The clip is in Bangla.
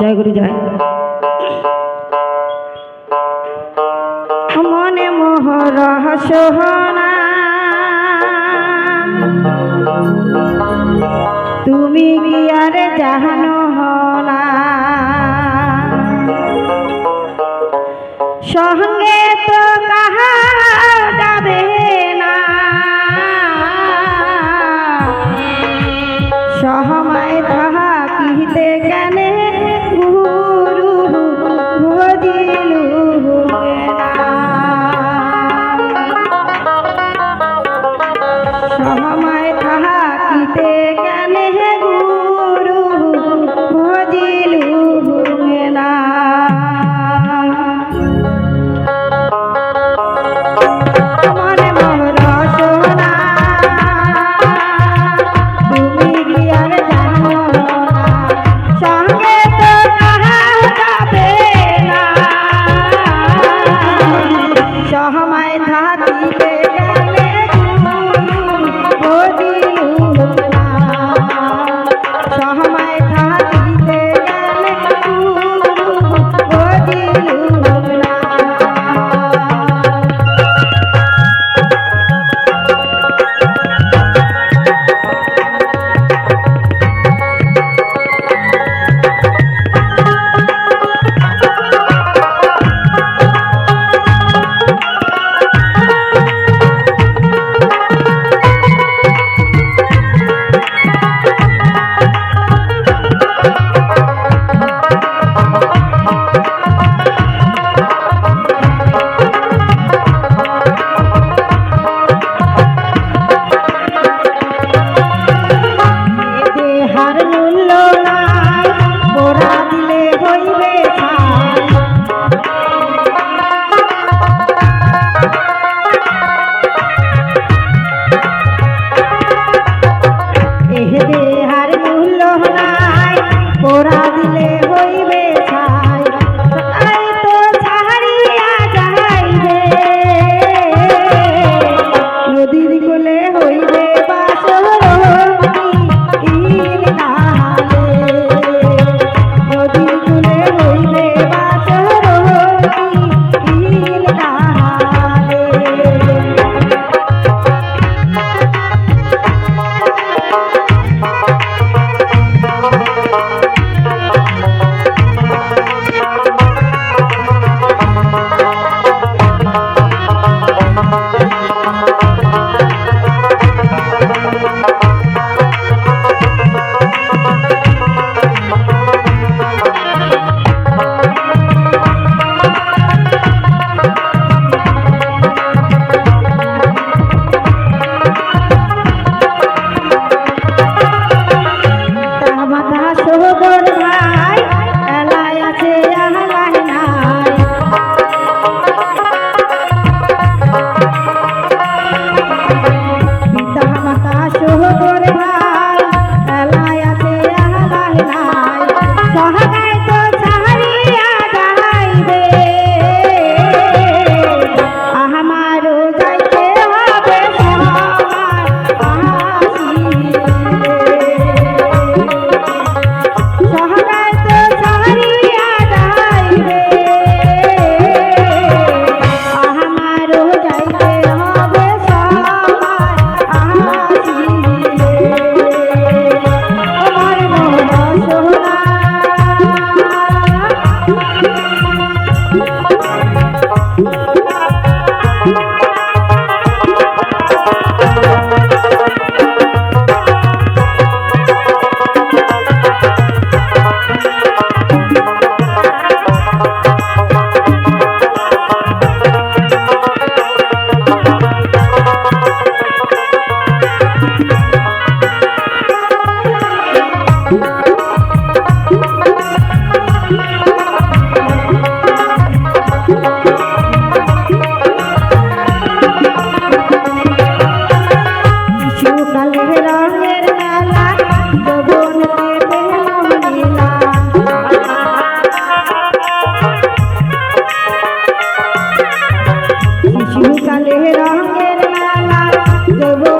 জয় গুরু জয়। মনে মোহ রহস্য তুমি কি আর জাহানো হলা? সঙ্গে তো কাহা যাবে না। সহমায় তাহা কিহিতে কেনে হার The go.